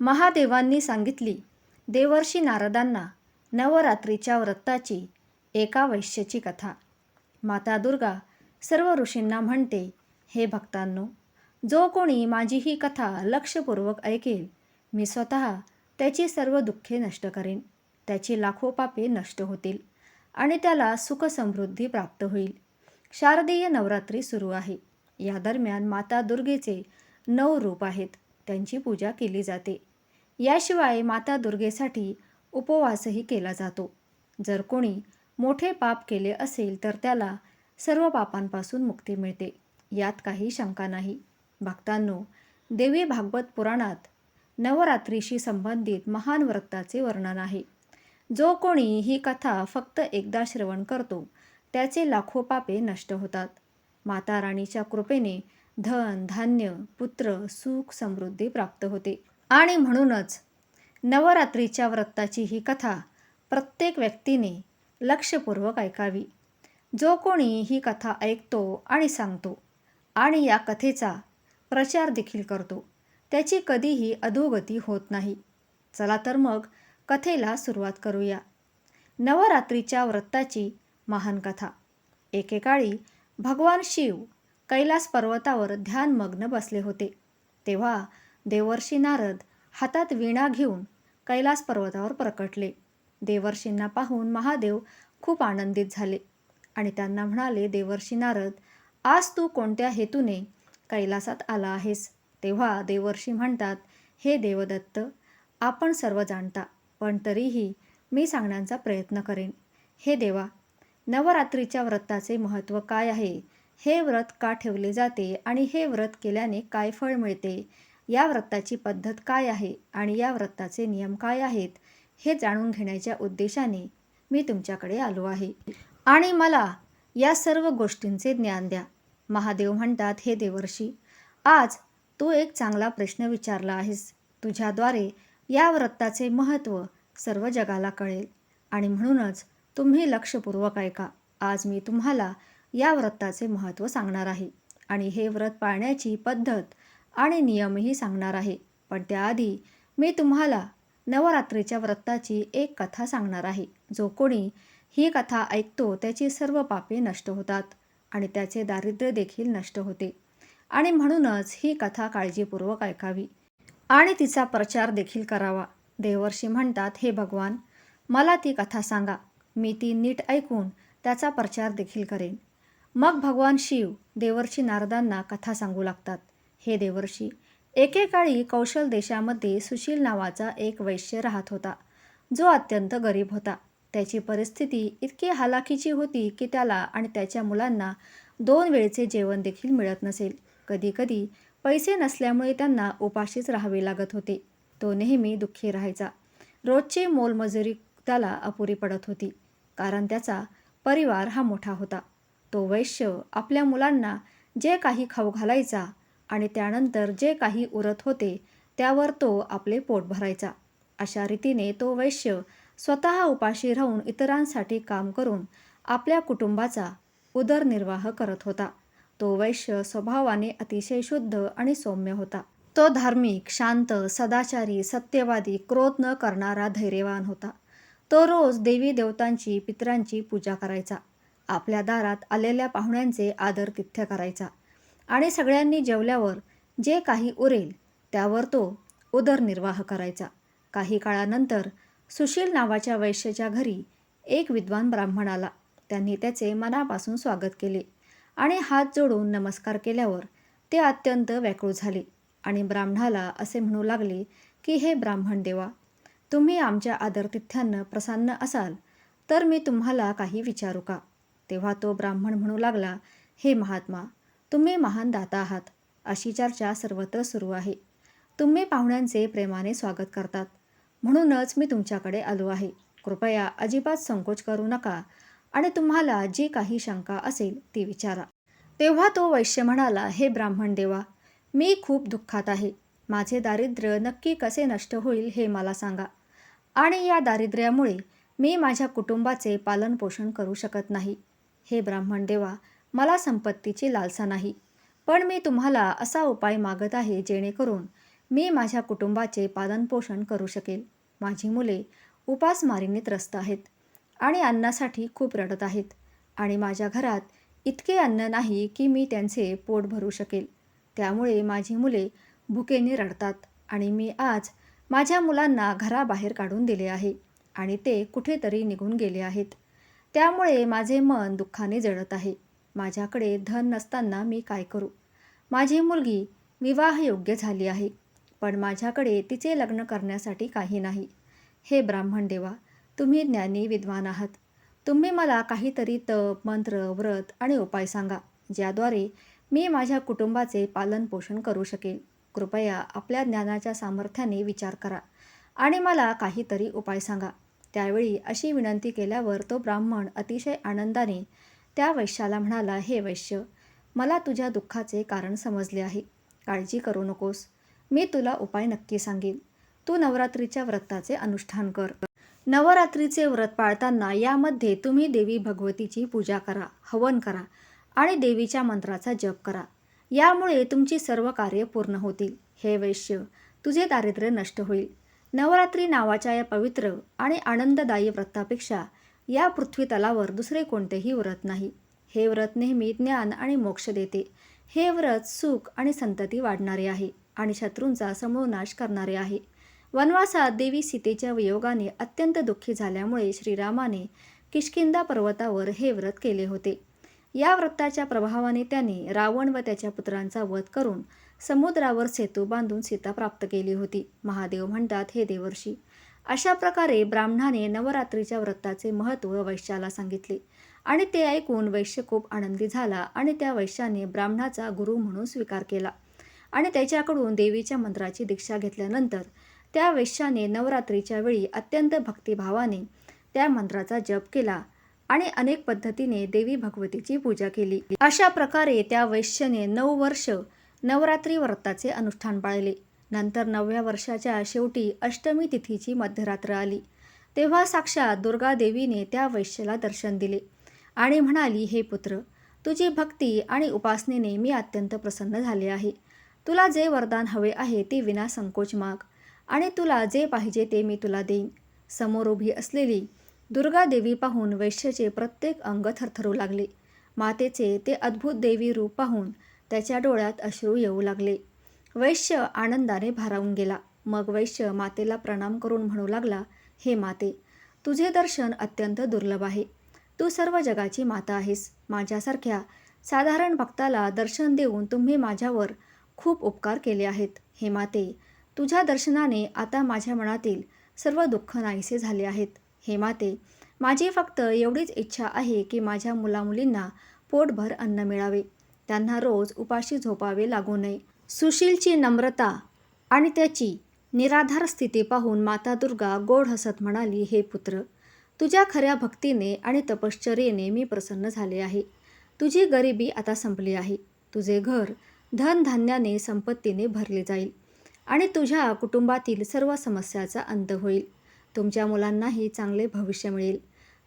महादेवांनी सांगितली देवर्षी नारदांना नवरात्रीच्या व्रताची एका वैश्याची कथा. माता दुर्गा सर्व ऋषींना म्हणते हे भक्तांनो जो कोणी माझी ही कथा लक्षपूर्वक ऐकेल मी स्वतः त्याची सर्व दुःखे नष्ट करेन त्याची लाखो पापे नष्ट होतील आणि त्याला सुखसमृद्धी प्राप्त होईल. शारदीय नवरात्री सुरू आहे. या दरम्यान माता दुर्गेचे नऊ रूप आहेत त्यांची पूजा केली जाते. याशिवाय माता दुर्गेसाठी उपवासही केला जातो. जर कोणी मोठे पाप केले असेल तर त्याला सर्व पापांपासून मुक्ती मिळते. यात काही शंका नाही. भक्तांनो देवी भागवत पुराणात नवरात्रीशी संबंधित महान व्रताचे वर्णन आहे. जो कोणी ही कथा फक्त एकदा श्रवण करतो त्याचे लाखो पापे नष्ट होतात. माता राणीच्या कृपेने धन धान्य पुत्र सुख समृद्धी प्राप्त होते. आणि म्हणूनच नवरात्रीच्या व्रताची ही कथा प्रत्येक व्यक्तीने लक्षपूर्वक ऐकावी. जो कोणी ही कथा ऐकतो आणि सांगतो आणि या कथेचा प्रचार देखील करतो त्याची कधीही अधोगती होत नाही. चला तर मग कथेला सुरुवात करूया. नवरात्रीच्या व्रताची महान कथा. एकेकाळी भगवान शिव कैलास पर्वतावर ध्यानमग्न बसले होते. तेव्हा देवर्षी नारद हातात वीणा घेऊन कैलास पर्वतावर प्रकटले. देवर्षींना पाहून महादेव खूप आनंदित झाले आणि त्यांना म्हणाले देवर्षी नारद आज तू कोणत्या हेतूने कैलासात आला आहेस? तेव्हा देवर्षी म्हणतात हे देवदत्त आपण सर्व जाणता पण तरीही मी सांगण्याचा प्रयत्न करेन. हे देवा नवरात्रीच्या व्रताचे महत्त्व काय आहे? हे व्रत का ठेवले जाते आणि हे व्रत केल्याने काय फळ मिळते? या व्रताची पद्धत काय आहे आणि या व्रताचे नियम काय आहेत हे जाणून घेण्याच्या उद्देशाने मी तुमच्याकडे आलो आहे. आणि मला या सर्व गोष्टींचे ज्ञान द्या. महादेव म्हणतात हे देवर्षी आज तू एक चांगला प्रश्न विचारला आहेस. तुझ्याद्वारे या व्रताचे महत्त्व सर्व जगाला कळेल. आणि म्हणूनच तुम्ही लक्षपूर्वक ऐका. आज मी तुम्हाला या व्रताचे महत्त्व सांगणार आहे. आणि हे व्रत पाळण्याची पद्धत आणि नियमही सांगणार आहे. पण त्याआधी मी तुम्हाला नवरात्रीच्या व्रताची एक कथा सांगणार आहे. जो कोणी ही कथा ऐकतो त्याची सर्व पापे नष्ट होतात आणि त्याचे दारिद्र्य देखील नष्ट होते. आणि म्हणूनच ही कथा काळजीपूर्वक ऐकावी. आणि तिचा प्रचार देखील करावा. देवर्षी म्हणतात हे भगवान मला ती कथा सांगा. मी ती नीट ऐकून त्याचा प्रचार देखील करेन. मग भगवान शिव देवर्षी नारदांना कथा सांगू लागतात. हे देवर्षी. एकेकाळी कौशल देशामध्ये सुशील नावाचा एक वैश्य राहत होता. जो अत्यंत गरीब होता. त्याची परिस्थिती इतकी हालाखीची होती की त्याला आणि त्याच्या मुलांना दोन वेळचे जेवण देखील मिळत नसेल. कधीकधी पैसे नसल्यामुळे त्यांना उपाशीच राहावे लागत होते. तो नेहमी दुःखी राहायचा. रोजची मोलमजुरी त्याला अपुरी पडत होती. कारण त्याचा परिवार हा मोठा होता. तो वैश्य आपल्या मुलांना जे काही खाऊ घालायचा आणि त्यानंतर जे काही उरत होते त्यावर तो आपले पोट भरायचा. अशा रीतीने तो वैश्य स्वतः उपाशी राहून इतरांसाठी काम करून आपल्या कुटुंबाचा उदरनिर्वाह करत होता. तो वैश्य स्वभावाने अतिशय शुद्ध आणि सौम्य होता. तो धार्मिक शांत सदाचारी सत्यवादी क्रोध न करणारा धैर्यवान होता. तो रोज देवी देवतांची पितरांची पूजा करायचा. आपल्या दारात आलेल्या पाहुण्यांचे आदरतिथ्य करायचा. आणि सगळ्यांनी जेवल्यावर जे काही उरेल त्यावर तो उदरनिर्वाह करायचा. काही काळानंतर सुशील नावाच्या वैश्याच्या घरी एक विद्वान ब्राह्मण आला. त्यांनी त्याचे मनापासून स्वागत केले आणि हात जोडून नमस्कार केल्यावर ते अत्यंत व्याकुळ झाले आणि ब्राह्मणाला असे म्हणू लागले की हे ब्राह्मण देवा तुम्ही आमच्या आदरतिथ्यांना प्रसन्न असाल तर मी तुम्हाला काही विचारू का? तेव्हा तो ब्राह्मण म्हणू लागला हे महात्मा तुम्ही महान दाता आहात अशी चर्चा सर्वत्र सुरू आहे. तुम्ही पाहुण्यांचे प्रेमाने स्वागत करतात. म्हणूनच मी तुमच्याकडे आलो आहे. कृपया अजिबात संकोच करू नका आणि तुम्हाला जी काही शंका असेल ती विचारा. तेव्हा तो वैश्य म्हणाला हे ब्राह्मण देवा मी खूप दुःखात आहे. माझे दारिद्र्य नक्की कसे नष्ट होईल हे मला सांगा. आणि या दारिद्र्यामुळे मी माझ्या कुटुंबाचे पालनपोषण करू शकत नाही. हे ब्राह्मण देवा मला संपत्तीची लालसा नाही. पण मी तुम्हाला असा उपाय मागत आहे जेणेकरून मी माझ्या कुटुंबाचे पालनपोषण करू शकेल. माझी मुले उपासमारीने त्रस्त आहेत आणि अन्नासाठी खूप रडत आहेत आणि माझ्या घरात इतके अन्न नाही की मी त्यांचे पोट भरू शकेल. त्यामुळे माझी मुले भुकेने रडतात आणि मी आज माझ्या मुलांना घराबाहेर काढून दिले आहे आणि ते कुठेतरी निघून गेले आहेत. त्यामुळे माझे मन दुःखाने जळत आहे. माझ्याकडे धन नसताना मी काय करू? माझी मुलगी विवाहयोग्य झाली आहे पण माझ्याकडे तिचे लग्न करण्यासाठी काही नाही. हे ब्राह्मण देवा तुम्ही ज्ञानी विद्वान आहात. तुम्ही मला काहीतरी तप मंत्र व्रत आणि उपाय सांगा ज्याद्वारे मी माझ्या कुटुंबाचे पालनपोषण करू शकेल कृपया आपल्या ज्ञानाच्या सामर्थ्याने विचार करा आणि मला काहीतरी उपाय सांगा. त्यावेळी अशी विनंती केल्यावर तो ब्राह्मण अतिशय आनंदाने त्या वैश्याला म्हणाला हे वैश्य मला तुझ्या दुःखाचे कारण समजले आहे. काळजी करू नकोस. मी तुला उपाय नक्की सांगेन. तू नवरात्रीच्या व्रताचे अनुष्ठान कर. नवरात्रीचे व्रत पाळताना यामध्ये तुम्ही देवी भगवतीची पूजा करा हवन करा आणि देवीच्या मंत्राचा जप करा. यामुळे तुमची सर्व कार्य पूर्ण होतील. हे वैश्य तुझे दारिद्र्य नष्ट होईल. नवरात्री नावाच्या या पवित्र आणि आनंददायी व्रतापेक्षा या पृथ्वीतलावर दुसरे कोणतेही व्रत नाही. हे व्रत नेहमी ज्ञान आणि मोक्ष देते. हे व्रत सुख आणि संतती वाढणारे आहे आणि शत्रूंचा समूळ नाश करणारे आहे. वनवासात देवी सीतेच्या वियोगाने अत्यंत दुःखी झाल्यामुळे श्रीरामाने किशकिंदा पर्वतावर हे व्रत केले होते. या व्रताच्या प्रभावाने त्याने रावण व त्याच्या पुत्रांचा वध करून समुद्रावर सेतू बांधून सीता प्राप्त केली होती. महादेव म्हणतात हे देवर्षी अशा प्रकारे ब्राह्मणाने नवरात्रीच्या व्रताचे महत्त्व वैश्याला सांगितले. आणि ते ऐकून वैश्य खूप आनंदी झाला आणि त्या वैश्याने ब्राह्मणाचा गुरु म्हणून स्वीकार केला. आणि त्याच्याकडून देवीच्या मंत्राची दीक्षा घेतल्यानंतर त्या वैश्याने नवरात्रीच्या वेळी अत्यंत भक्तिभावाने त्या मंत्राचा जप केला आणि अनेक पद्धतीने देवी भगवतीची पूजा केली. अशा प्रकारे त्या वैश्याने नऊ वर्ष नवरात्री व्रताचे अनुष्ठान पाळले. नंतर नवव्या वर्षाच्या शेवटी अष्टमी तिथीची मध्यरात्र आली. तेव्हा साक्षात दुर्गा देवीने त्या वैश्याला दर्शन दिले आणि म्हणाली हे पुत्र तुझी भक्ती आणि उपासनेने मी अत्यंत प्रसन्न झाले आहे. तुला जे वरदान हवे आहे ते विना संकोच माग आणि तुला जे पाहिजे ते मी तुला देईन समोर उभी असलेली दुर्गा देवी पाहून वैश्याचे प्रत्येक अंग थरथरू लागले. मातेचे ते अद्भुत देवी रूप पाहून त्याच्या डोळ्यात अश्रू येऊ लागले. वैश्य आनंदाने भारावून गेला. मग वैश्य मातेला प्रणाम करून म्हणू लागला हे माते तुझे दर्शन अत्यंत दुर्लभ आहे. तू सर्व जगाची माता आहेस. माझ्यासारख्या साधारण भक्ताला दर्शन देऊन तुम्ही माझ्यावर खूप उपकार केले आहेत. हे माते तुझ्या दर्शनाने आता माझ्या मनातील सर्व दुःख नाहीसे झाले आहेत. हे माते माझी फक्त एवढीच इच्छा आहे की माझ्या मुलामुलींना पोटभर अन्न मिळावे. त्यांना रोज उपाशी झोपावे लागू नये. सुशीलची नम्रता आणि त्याची निराधार स्थिती पाहून माता दुर्गा गोड हसत म्हणाली हे पुत्र तुझ्या खऱ्या भक्तीने आणि तपश्चर्येने मी प्रसन्न झाले आहे. तुझी गरिबी आता संपली आहे. तुझे घर धनधान्याने संपत्तीने भरले जाईल आणि तुझ्या कुटुंबातील सर्व समस्याचा अंत होईल. तुमच्या मुलांनाही चांगले भविष्य मिळेल.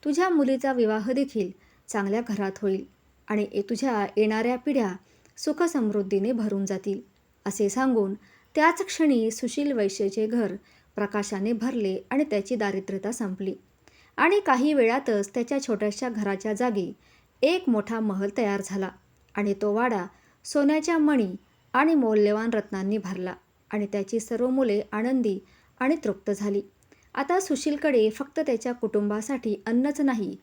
तुझ्या मुलीचा विवाह देखील चांगल्या घरात होईल आणि तुझ्या येणाऱ्या पिढ्या सुखसमृद्धीने भरून जातील. असे सांगून त्याच क्षणी सुशील वैश्याचे घर प्रकाशाने भरले आणि त्याची दारिद्र्यता संपली. आणि काही वेळातच त्याच्या छोट्याशा घराच्या जागी एक मोठा महल तयार झाला आणि तो वाडा सोन्याच्या मणी आणि मौल्यवान रत्नांनी भरला आणि त्याची सर्व मुले आनंदी आणि तृप्त झाली. आता सुशीलकडे फक्त त्याच्या कुटुंबासाठी अन्नच नाही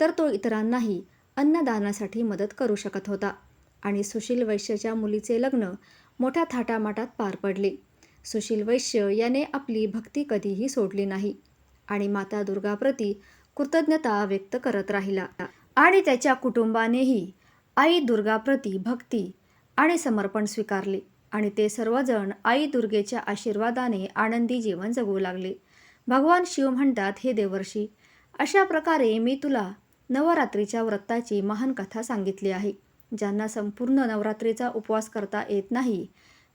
तर तो इतरांनाही अन्नदानासाठी मदत करू शकत होता. आणि सुशील वैश्याच्या मुलीचे लग्न मोठ्या थाटामाटात पार पडले. सुशील वैश्य याने आपली भक्ती कधीही सोडली नाही आणि माता दुर्गाप्रती कृतज्ञता व्यक्त करत राहिला. आणि त्याच्या कुटुंबानेही आई दुर्गाप्रती भक्ती आणि समर्पण स्वीकारले आणि ते सर्वजण आई दुर्गेच्या आशीर्वादाने आनंदी जीवन जगू लागले. भगवान शिव म्हणतात हे देवर्षी अशा प्रकारे मी तुला नवरात्रीच्या व्रताची महान कथा सांगितली आहे. ज्यांना संपूर्ण नवरात्रीचा उपवास करता येत नाही.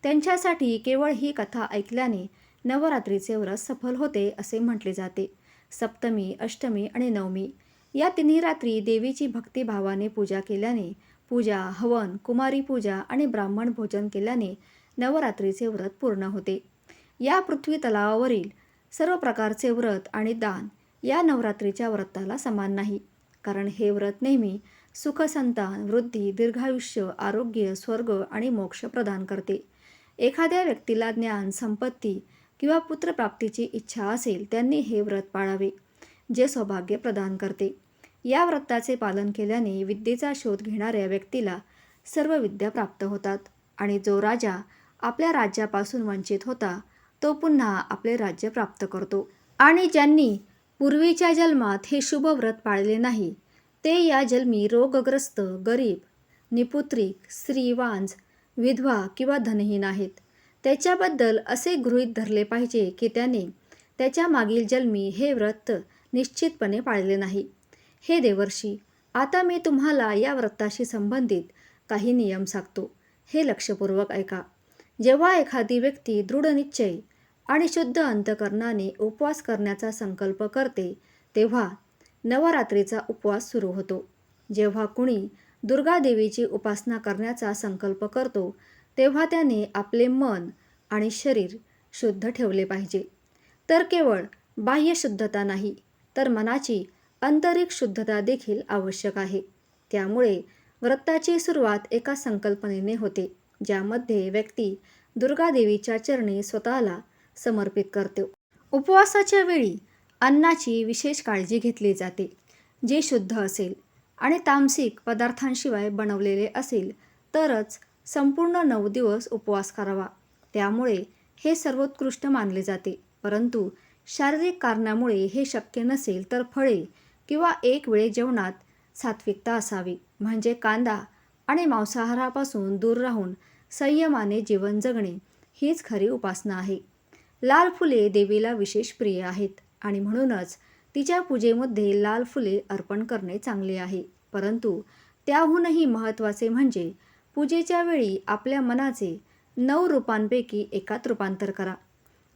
त्यांच्यासाठी केवळ ही कथा ऐकल्याने नवरात्रीचे व्रत सफल होते असे म्हटले जाते. सप्तमी अष्टमी आणि नवमी या तिन्ही रात्री देवीची भक्तिभावाने पूजा केल्याने पूजा हवन कुमारी पूजा आणि ब्राह्मण भोजन केल्याने नवरात्रीचे व्रत पूर्ण होते. या पृथ्वी तलावावरील सर्व प्रकारचे व्रत आणि दान या नवरात्रीच्या व्रताला समान नाही. कारण हे व्रत नेहमी सुखसंतान वृद्धी दीर्घायुष्य आरोग्य स्वर्ग आणि मोक्ष प्रदान करते. एखाद्या व्यक्तीला ज्ञान संपत्ती किंवा पुत्रप्राप्तीची इच्छा असेल त्यांनी हे व्रत पाळावे जे सौभाग्य प्रदान करते. या व्रताचे पालन केल्याने विद्येचा शोध घेणाऱ्या व्यक्तीला सर्व विद्या प्राप्त होतात आणि जो राजा आपल्या राज्यापासून वंचित होता तो पुन्हा आपले राज्य प्राप्त करतो. आणि ज्यांनी पूर्वीच्या जन्मात हे शुभ व्रत पाळले नाही ते या जन्मी रोगग्रस्त गरीब निपुत्रिक स्त्रीवांज विधवा किंवा धनहीन आहेत. त्याच्याबद्दल असे गृहीत धरले पाहिजे की त्याने त्याच्या मागील जन्मी हे व्रत निश्चितपणे पाळले नाही. हे देवर्षी आता मी तुम्हाला या व्रताशी संबंधित काही नियम सांगतो. हे लक्षपूर्वक ऐका. जेव्हा एखादी व्यक्ती दृढ निश्चय आणि शुद्ध अंतकरणाने उपवास करण्याचा संकल्प करते तेव्हा नवरात्रीचा उपवास सुरू होतो. जेव्हा कुणी दुर्गादेवीची उपासना करण्याचा संकल्प करतो तेव्हा त्याने आपले मन आणि शरीर शुद्ध ठेवले पाहिजे. तर केवळ बाह्य शुद्धता नाही तर मनाची आंतरिक शुद्धता देखील आवश्यक आहे. त्यामुळे व्रताची सुरुवात एका संकल्पनेने होते ज्यामध्ये व्यक्ती दुर्गादेवीच्या चरणी स्वतःला समर्पित करते. उपवासाच्या वेळी अन्नाची विशेष काळजी घेतली जाते जे शुद्ध असेल आणि तामसिक पदार्थांशिवाय बनवलेले असेल तरच संपूर्ण नऊ दिवस उपवास करावा. त्यामुळे हे सर्वोत्कृष्ट मानले जाते. परंतु शारीरिक कारणामुळे हे शक्य नसेल तर फळे किंवा एक वेळे जेवणात सात्विकता असावी. म्हणजे कांदा आणि मांसाहारापासून दूर राहून संयमाने जीवन जगणे हीच खरी उपासना आहे. लाल फुले देवीला विशेष प्रिय आहेत. आणि म्हणूनच तिच्या पूजेमध्ये लाल फुले अर्पण करणे चांगले आहे. परंतु त्याहूनही महत्त्वाचे म्हणजे पूजेच्या वेळी आपल्या मनाचे नऊ रूपांपैकी एकात रूपांतर करा.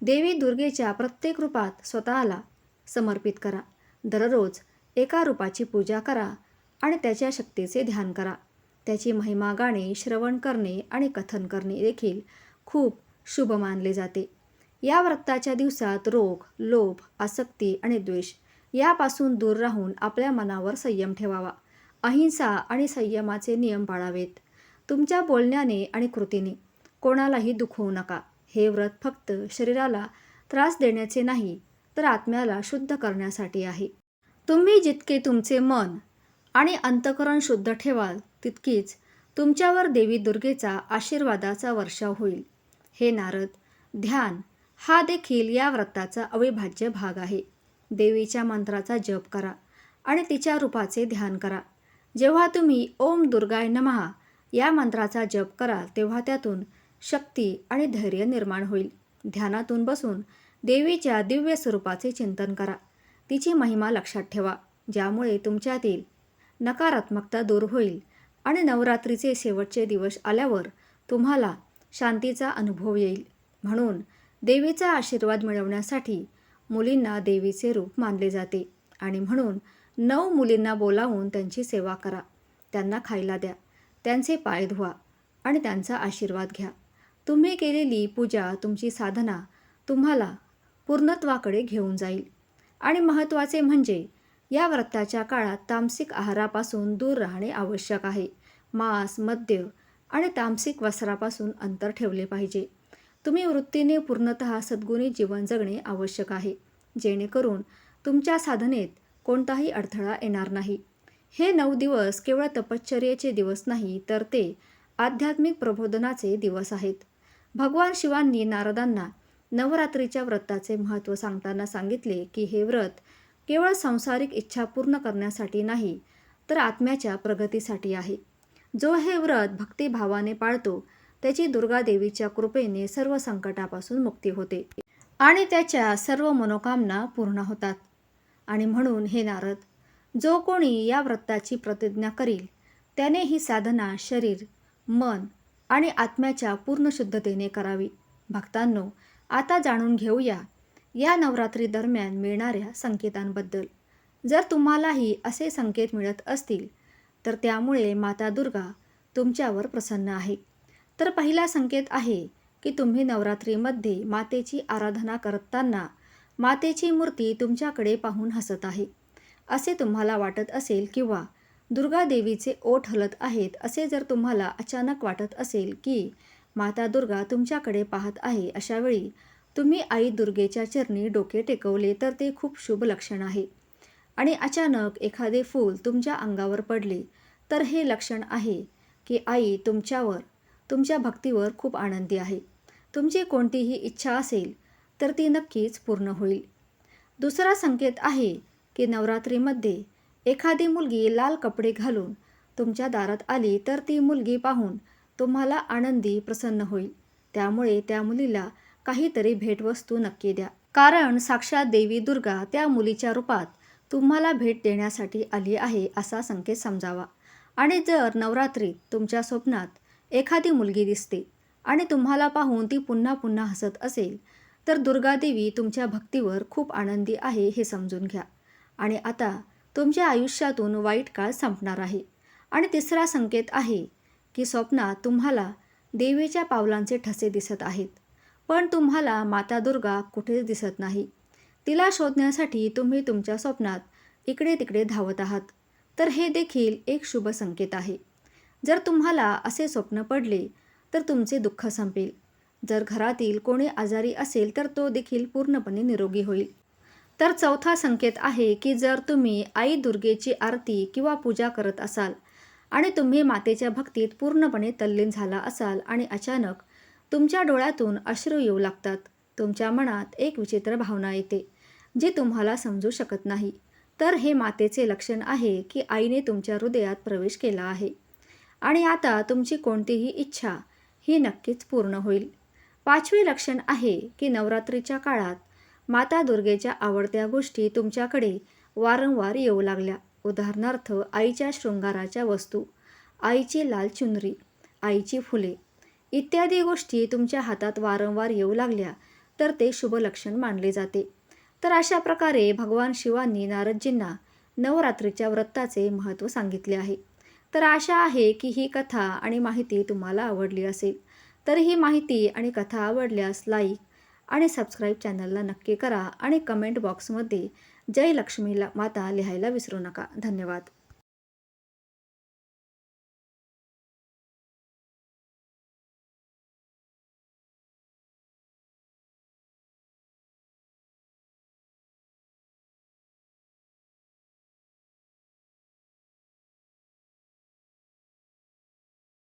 देवी दुर्गेच्या प्रत्येक रूपात स्वतःला समर्पित करा. दररोज एका रूपाची पूजा करा आणि त्याच्या शक्तीचे ध्यान करा. त्याची महिमा गाणे श्रवण करणे आणि कथन करणे देखील खूप शुभ मानले जाते. या व्रताच्या दिवसात रोग लोभ आसक्ती आणि द्वेष यापासून दूर राहून आपल्या मनावर संयम ठेवावा. अहिंसा आणि संयमाचे नियम पाळावेत. तुमच्या बोलण्याने आणि कृतीने कोणालाही दुखवू नका. हे व्रत फक्त शरीराला त्रास देण्याचे नाही तर आत्म्याला शुद्ध करण्यासाठी आहे. तुम्ही जितके तुमचे मन आणि अंतकरण शुद्ध ठेवाल तितकीच तुमच्यावर देवी दुर्गेचा आशीर्वादाचा वर्षाव होईल. हे नारद ध्यान हा देखील या व्रताचा अविभाज्य भाग आहे. देवीच्या मंत्राचा जप करा आणि तिच्या रूपाचे ध्यान करा. जेव्हा तुम्ही ओम दुर्गाय नमहा या मंत्राचा जप कराल तेव्हा त्यातून शक्ती आणि धैर्य निर्माण होईल. ध्यानातून बसून देवीच्या दिव्य स्वरूपाचे चिंतन करा. तिची महिमा लक्षात ठेवा ज्यामुळे तुमच्यातील नकारात्मकता दूर होईल आणि नवरात्रीचे शेवटचे दिवस आल्यावर तुम्हाला शांतीचा अनुभव येईल. म्हणून देवीचा आशीर्वाद मिळवण्यासाठी मुलींना देवीचे रूप मानले जाते आणि म्हणून नऊ मुलींना बोलावून त्यांची सेवा करा. त्यांना खायला द्या. त्यांचे पाय धुवा आणि त्यांचा आशीर्वाद घ्या. तुम्ही केलेली पूजा तुमची साधना तुम्हाला पूर्णत्वाकडे घेऊन जाईल. आणि महत्त्वाचे म्हणजे या व्रताच्या काळात तामसिक आहारापासून दूर राहणे आवश्यक आहे. मांस मद्य आणि तामसिक वस्त्रापासून अंतर ठेवले पाहिजे. तुम्ही वृत्तीने पूर्णतः सद्गुणी जीवन जगणे आवश्यक आहे. जेणेकरून तुमच्या साधनेत कोणताही अडथळा येणार नाही. हे नऊ दिवस केवळ तपश्चर्येचे दिवस नाही तर ते आध्यात्मिक प्रबोधनाचे दिवस आहेत. भगवान शिवांनी नारदांना नवरात्रीच्या व्रताचे महत्त्व सांगताना सांगितले की हे व्रत केवळ सांसारिक इच्छा पूर्ण करण्यासाठी नाही तर आत्म्याच्या प्रगतीसाठी आहे. जो हे व्रत भक्तिभावाने पाळतो त्याची दुर्गादेवीच्या कृपेने सर्व संकटापासून मुक्ती होते आणि त्याच्या सर्व मनोकामना पूर्ण होतात. आणि म्हणून हे नारद जो कोणी या व्रताची प्रतिज्ञा करील त्याने ही साधना शरीर मन आणि आत्म्याच्या पूर्ण शुद्धतेने करावी. भक्तांनो आता जाणून घेऊया या नवरात्री दरम्यान मिळणाऱ्या संकेतांबद्दल. जर तुम्हालाही असे संकेत मिळत असतील तर त्यामुळे माता दुर्गा तुमच्यावर प्रसन्न आहे. तर पहिला संकेत आहे की तुम्ही नवरात्रीमध्ये मातेची आराधना करताना मातेची मूर्ती तुमच्याकडे पाहून हसत आहे. असे तुम्हाला वाटत असेल किंवा दुर्गा देवीचे ओठ हलत आहेत असे जर तुम्हाला अचानक वाटत असेल की माता दुर्गा तुमच्याकडे पाहत आहे अशावेळी तुम्ही आई दुर्गेच्या चरणी डोके टेकवले तर ते खूप शुभ लक्षण आहे. आणि अचानक एखादे फूल तुमच्या अंगावर पडले तर हे लक्षण आहे की आई तुमच्यावर तुमच्या भक्तीवर खूप आनंदी आहे. तुमची कोणतीही इच्छा असेल तर ती नक्कीच पूर्ण होईल. दुसरा संकेत आहे की नवरात्रीमध्ये एखादी मुलगी लाल कपडे घालून तुमच्या दारात आली तर ती मुलगी पाहून तुम्हाला आनंदी प्रसन्न होईल. त्यामुळे त्या मुलीला काहीतरी भेटवस्तू नक्की द्या. कारण साक्षात देवी दुर्गा त्या मुलीच्या रूपात तुम्हाला भेट देण्यासाठी आली आहे असा संकेत समजावा. आणि जर नवरात्रीत तुमच्या स्वप्नात एखादी मुलगी दिसते आणि तुम्हाला पाहून ती पुन्हा पुन्हा हसत असेल तर दुर्गादेवी तुमच्या भक्तीवर खूप आनंदी आहे हे समजून घ्या. आणि आता तुमच्या आयुष्यातून वाईट काळ संपणार आहे. आणि तिसरा संकेत आहे की स्वप्नात तुम्हाला देवीच्या पावलांचे ठसे दिसत आहेत. पण तुम्हाला माता दुर्गा कुठेच दिसत नाही? तिला शोधण्यासाठी तुम्ही तुमच्या स्वप्नात इकडे तिकडे धावत आहात. तर हे देखील एक शुभ संकेत आहे. जर तुम्हाला असे स्वप्न पडले तर तुमचे दुःख संपेल. जर घरातील कोणी आजारी असेल तर तो देखील पूर्णपणे निरोगी होईल. तर चौथा संकेत आहे की जर तुम्ही आई दुर्गेची आरती किंवा पूजा करत असाल आणि तुम्ही मातेच्या भक्तीत पूर्णपणे तल्लीन झाला असाल आणि अचानक तुमच्या डोळ्यातून अश्रू येऊ लागतात तुमच्या मनात एक विचित्र भावना येते जी तुम्हाला समजू शकत नाही. तर हे मातेचे लक्षण आहे की आईने तुमच्या हृदयात प्रवेश केला आहे. आणि आता तुमची कोणतीही इच्छा ही नक्कीच पूर्ण होईल. पाचवे लक्षण आहे की नवरात्रीच्या काळात माता दुर्गेच्या आवडत्या गोष्टी तुमच्याकडे वारंवार येऊ लागल्या. उदाहरणार्थ आईच्या शृंगाराच्या वस्तू आईची लाल चुनरी आईची फुले इत्यादी गोष्टी तुमच्या हातात वारंवार येऊ लागल्या तर ते शुभ लक्षण मानले जाते. तर अशा प्रकारे भगवान शिवांनी नारदजींना नवरात्रीच्या व्रताचे महत्त्व सांगितले आहे. तर आशा आहे की ही कथा आणि माहिती तुम्हाला आवडली असेल. तर ही माहिती आणि कथा आवडल्यास लाईक आणि सबस्क्राईब चॅनलला नक्की करा आणि कमेंट बॉक्समध्ये जय लक्ष्मी माता लिहायला विसरू नका. धन्यवाद.